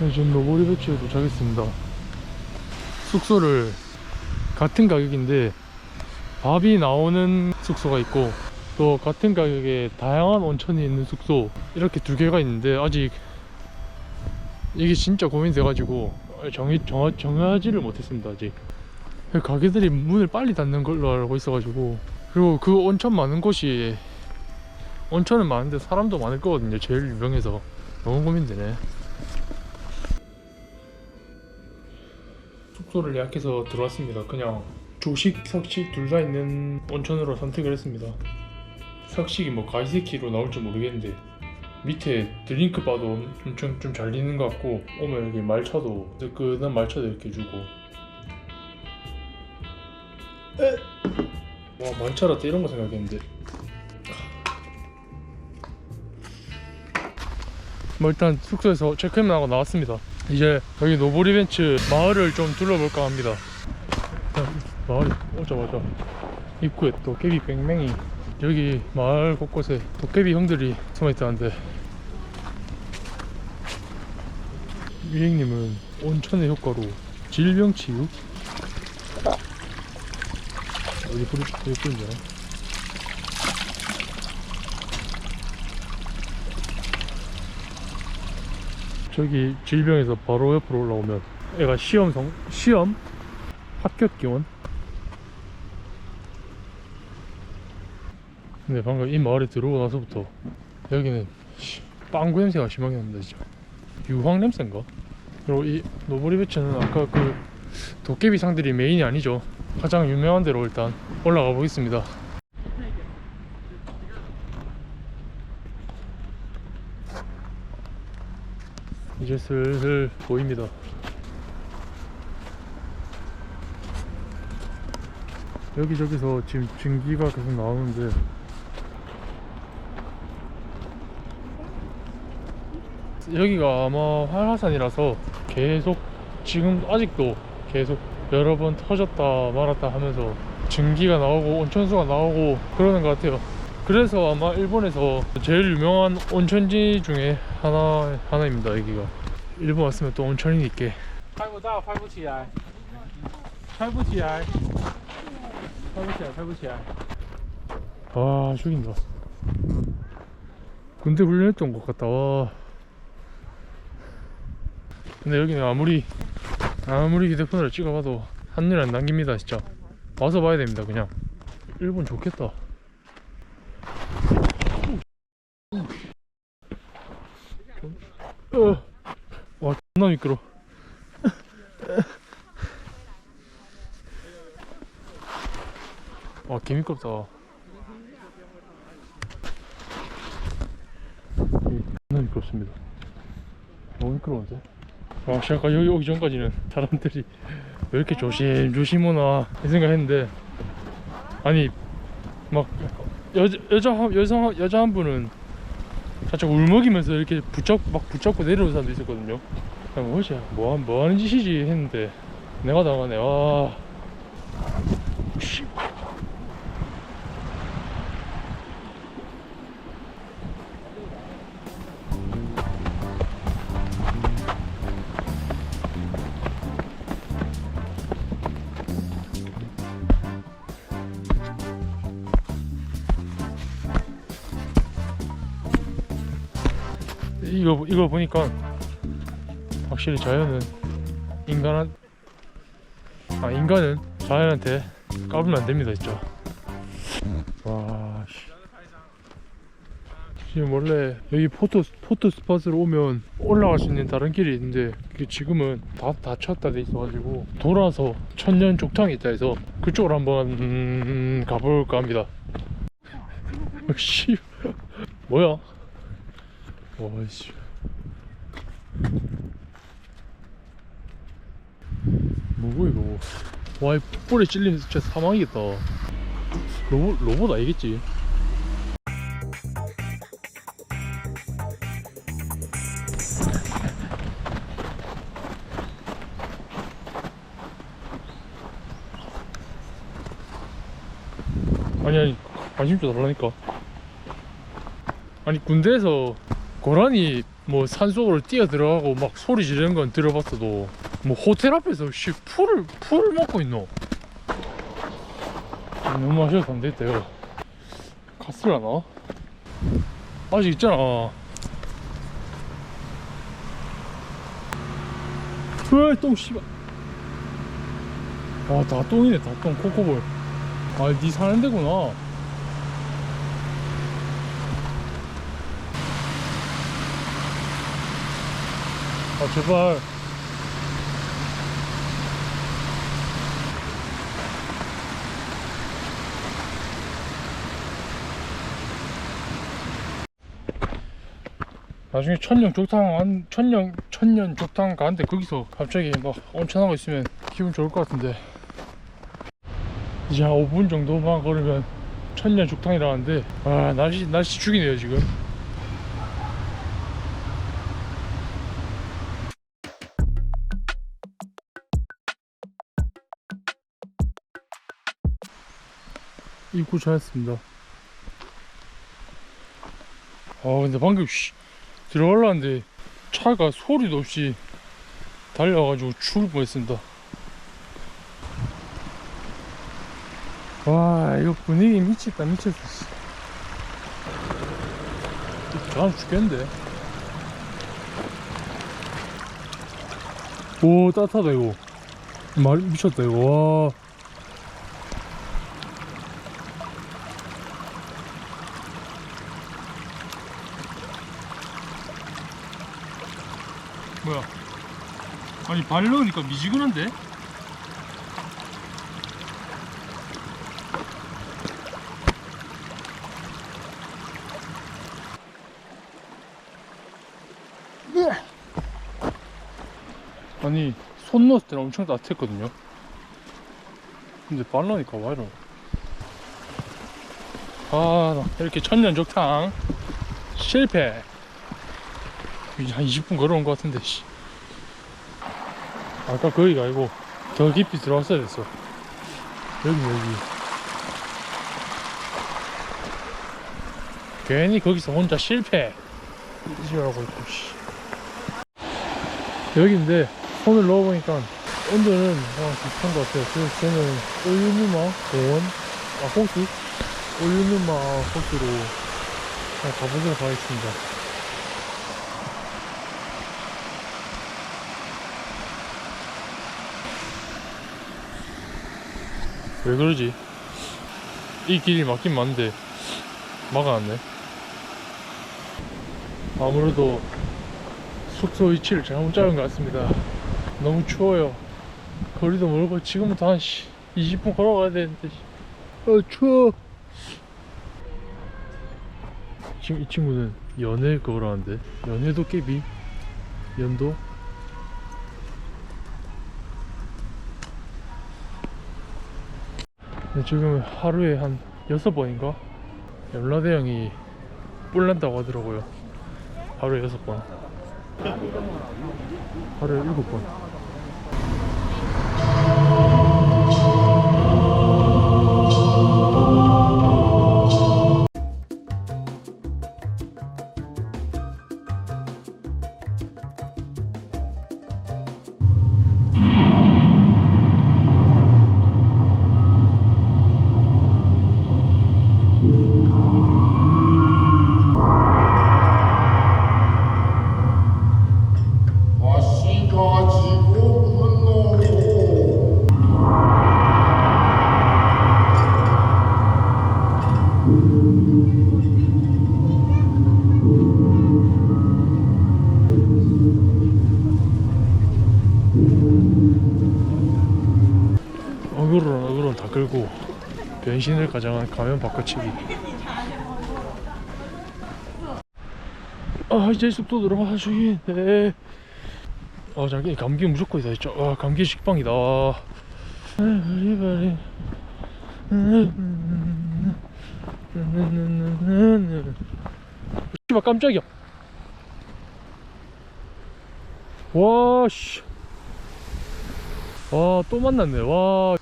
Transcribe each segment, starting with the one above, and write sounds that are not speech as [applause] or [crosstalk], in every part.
네, 지금 노보리 배치에 도착했습니다. 숙소를 같은 가격인데 밥이 나오는 숙소가 있고 또 같은 가격에 다양한 온천이 있는 숙소 이렇게 두 개가 있는데 아직 이게 진짜 고민돼가지고 정해 정하, 정하지를 못했습니다 아직. 가게들이 문을 빨리 닫는 걸로 알고 있어가지고 그리고 그 온천 많은 곳이 온천은 많은데 사람도 많을 거거든요 제일 유명해서. 너무 고민되네 숙소를 예약해서 들어왔습니다. 그냥 조식, 석식 둘 다 있는 온천으로 선택을 했습니다. 석식이 뭐 가이세키로 나올지 모르겠는데 밑에 드링크 바도 엄청 좀잘 있는 것 같고 오면 여기 말차도 뜨끈한 말차도 이렇게 주고. 에! 와 말차라떼 이런 거 생각했는데. 뭐 일단 숙소에서 체크인 하고 나왔습니다 이제 여기 노보리 벤츠 마을을 좀 둘러볼까 합니다 마을이 오자마자 입구에 도깨비 뺑맹이 여기 마을 곳곳에 도깨비 형들이 숨어있다는데 유행님은 온천의 효과로 질병 치유? 어디 부르, 어디 부르냐? 저기 질병에서 바로 옆으로 올라오면 애가 시험 성 시험? 합격 기원? 근데 방금 이 마을에 들어오고 나서부터 여기는 씨, 빵구 냄새가 심하게 납니다 진짜. 유황 냄새인가? 그리고 이 노보리 배치는 아까 그 도깨비 상들이 메인이 아니죠. 가장 유명한 데로 일단 올라가 보겠습니다 이제 슬슬 보입니다. 여기저기서 지금 증기가 계속 나오는데. 여기가 아마 활화산이라서 계속 지금 아직도 계속 여러 번 터졌다 말았다 하면서 증기가 나오고 온천수가 나오고 그러는 것 같아요 그래서 아마 일본에서 제일 유명한 온천지 중에 하나, 하나입니다 여기가 일본 왔으면 또 온천이 있게 拍不到，拍不起来，拍不起来，拍不起来，拍不起来。 아 죽인다 군대 훈련했던 것 같다 와 근데 여기는 아무리 아무리 휴대폰으로 찍어봐도 한눈에 안 남깁니다 진짜 와서 봐야 됩니다 그냥 일본 좋겠다 어. 와 존나 미끄러 와 개미껍다 너무 미끄럽습니다. 너무 미끄러운데? 와, 잠깐 여기 오기 전까지는 사람들이 왜 이렇게 조심조심 오나 이 생각했는데 아니 막 여자 여자 한- 여성 한- 여자 한 분은 살짝 울먹이면서 이렇게 붙잡 막 붙잡고 내려오는 사람도 있었거든요. 뭐지 뭐, 한- 뭐 하는 짓이지 했는데 내가 당하네. 와. 씨. 이거 이거 보니까 확실히 자연은 인간한 아 인간은 자연한테 까불면 안 됩니다 진짜 와 씨. 지금 원래 여기 포토 포토 스팟으로 오면 올라갈 수 있는 다른 길이 있는데 지금은 다 닫혔다 돼 있어가지고 돌아서 천년 족탕이 있다 해서 그쪽으로 한번 음, 가볼까 합니다. [laughs] 씨 뭐야? 와씨. 뭐고 이거 와이 뿔에 찔리면 진짜 사망이겠다. 로봇 로봇 아니겠지? 아니 아니 관심 좀 달라니까. 아니 군대에서 고라니 뭐 산속으로 뛰어 들어가고 막 소리 지르는 건 들어봤어도 뭐 호텔 앞에서 씨 풀을 풀을 먹고 있노? 너무 마셔도 안 됐대요. 갔을라나? 아직 있잖아. 으이 똥 씨발. 아다 똥이네 다 똥. 코코볼. 아니 사는 데구나 아 제발. 나중에 천년 족탕 안 천년 천년 족탕 가는데 거기서 갑자기 막 온천하고 있으면 기분 좋을 것 같은데. 이제 한 5분 정도만 걸으면 천년 족탕이라는데 아 날씨 날씨 죽이네요 지금 입구 찾았습니다. 아 근데 방금 씨, 들어가려는데 차가 소리도 없이 달려와가지고 죽을 뻔했습니다. 와 이거 분위기 미쳤다 미쳤어 씨. 사람 죽겠는데? 오 따뜻하다 이거. 말 미쳤다 이거. 와 뭐야 아니 발 넣으니까 미지근한데? 아니 손 넣었을 때는 엄청 따뜻했거든요 근데 발 넣으니까 와 이러 아 이렇게 천년족탕 실패 이제 한 20분 걸어온 것 같은데 씨. 아까 거기가 아니고 더 깊이 들어왔어야 됐어. 여기 여기. 괜히 거기서 혼자 실패. 이지라고 있고 씨. 여기인데 손을 넣어보니까 온도는 어, 비슷한 것 같아요. 그래서 저는 올류누마 공원? 아 호수? 올류누마 호수로 그냥 가보도록 하겠습니다 왜 그러지? 이 길이 맞긴 맞는데 막아놨네. 아무래도 숙소 위치를 잘못 잡은 것 같습니다. 너무 추워요. 거리도 멀고 지금부터 한 씨, 20분 걸어가야 되는데. 씨. 어 추워. 지금 이 친구는 연애 그거라는데 연애 도 깨비? 연도 근데 지금 하루에 한 여섯 번인가? 연라대 형이 뿔 난다고 하더라고요. 하루에 여섯 번. 하루에 일곱 번 끌고 변신을 가장한 가면 바꿔치기. 아 이제 숙소 들어가 주겠네. 아 자기 감기 무조건 있다 진짜 아 감기 식빵이다. 바리바리 씨발 깜짝이야. 와씨. 와, 또 만났네. 와.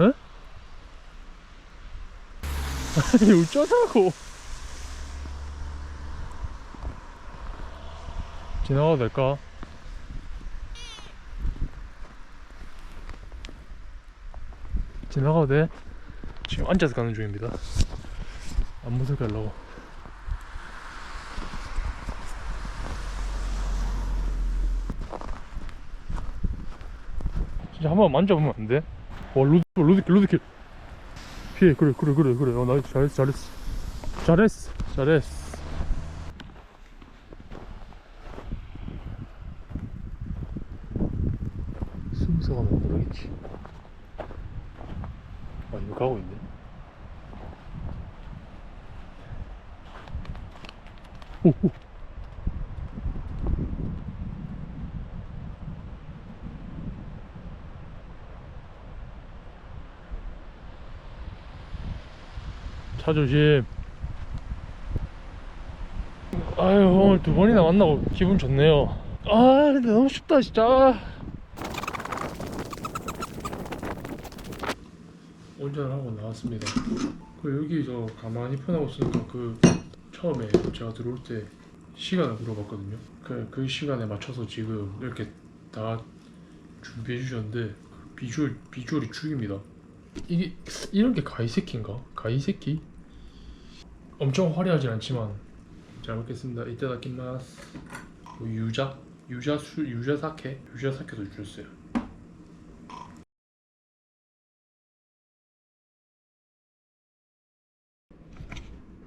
에? 아니, 어쩌자고. 지나가도 될까? 지나가도 돼? 지금 앉아서 가는 중입니다. 안 무섭게 하려고. 진짜 한 번 만져보면 안 돼? 와 루드 루드킬 루드킬 피해 그래 그래 그래 그래 어 나이스 잘했어 잘했어 잘했어 잘했어 순서가 못 모르겠지 아 이거 가고 있네 오오 차 조심. 아유 오늘 두 번이나 만나고 기분 좋네요. 아 근데 너무 춥다 진짜. 운전하고 나왔습니다. 그 여기 저 가만히 편하고 있으니까 그 처음에 제가 들어올 때 시간을 물어봤거든요. 그, 그 시간에 맞춰서 지금 이렇게 다 준비해 주셨는데 비주얼 비주얼이 죽입니다. 이게 이런 게 가이세키인가? 가이세키? 엄청 화려하진 않지만 잘 먹겠습니다. 이따 다키마스. 뭐 유자 유자 술 유자 사케 유자 사케도 주셨어요.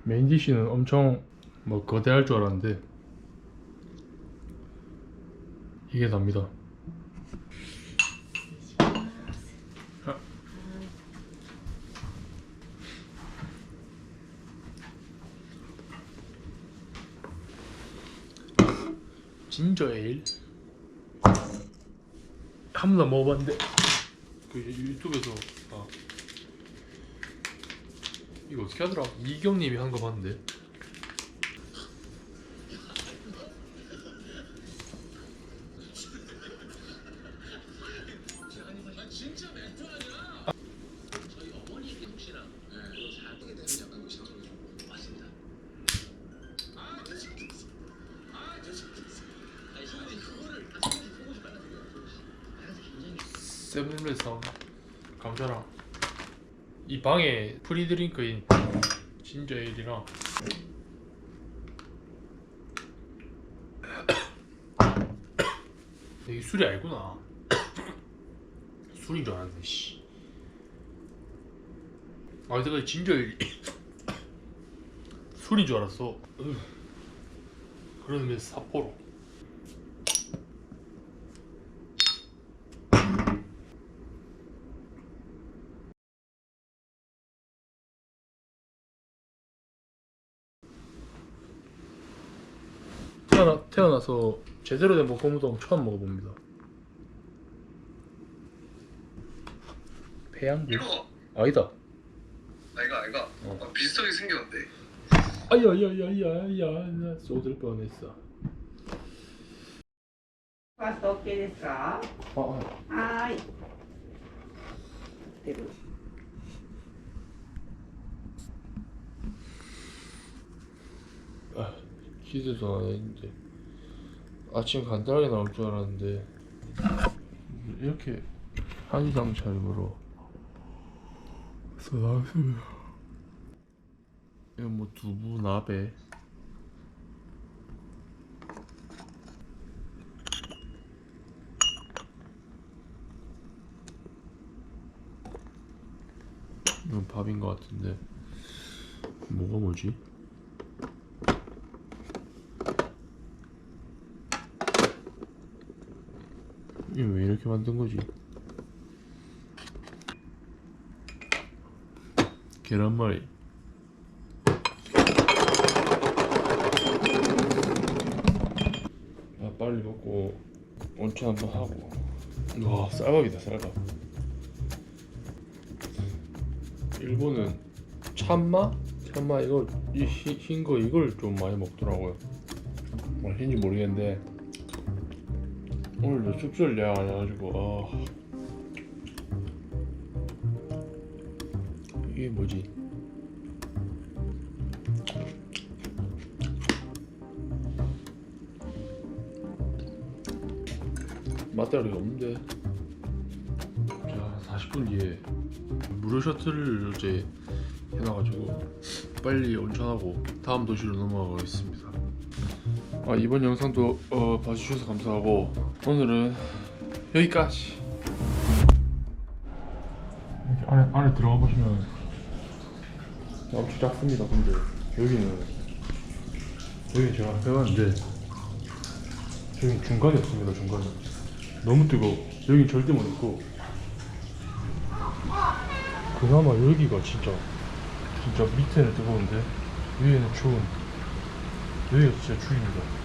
메인 디쉬는 엄청 뭐 거대할 줄 알았는데 이게 답니다. 진저 에일 한 번도 안 먹어봤는데. 그 유튜브에서 아 이거 어떻게 하더라? 이경님이 한 거 봤는데 세븐일레스 감자랑 이 방에 프리드링크인 진저 에일이랑 이게 술이 아니구나 [coughs] 술인 줄 알았네 씨. 아 내가 진저 에일 술인 줄 알았어 으. 그런 의미에서 사포로 태어나, 태어나서 제대로 된 볶음우동 처음 먹어봅니다. 배양부? 이거 아니다. 아이가 아이가 어. 어, 비슷하게 생겼는데 아야야야야야 쏟을 뻔했어. ファースト OK ですか 아, 아. はーい。出る 아, 기대도 안 했는데 아침 간단하게 나올 줄 알았는데 이렇게 한상 차림으로 나왔습니다. 이건 뭐 두부 나베 이건 밥인 것 같은데 뭐가 뭐지? 이게 왜 이렇게 만든 거지? 계란말이. 아 빨리 먹고 온천 한번 하고. 와 쌀밥이다 쌀밥. 일본은 참마? 참마 이거 흰거 이걸 좀 많이 먹더라고요. 맛있는지 모르겠는데 오늘도 숙소를 예약 안 해가지고 아. 이게 뭐지? 맛다리가 없는데. 자 40분 뒤에 무료 셔틀을 이제 해놔가지고 빨리 온천하고 다음 도시로 넘어가겠습니다 아, 이번 영상도 어, 봐주셔서 감사하고 오늘은 여기까지. 이렇게 안에, 안에 들어가 보시면 엄청 작습니다 근데. 여기는. 여기 제가 해봤는데 여기 중간이 없습니다 중간에 너무 뜨거워. 여기 절대 못 있고. 그나마 여기가 진짜 진짜 밑에는 뜨거운데 위에는 추운 여기가 진짜 추입니다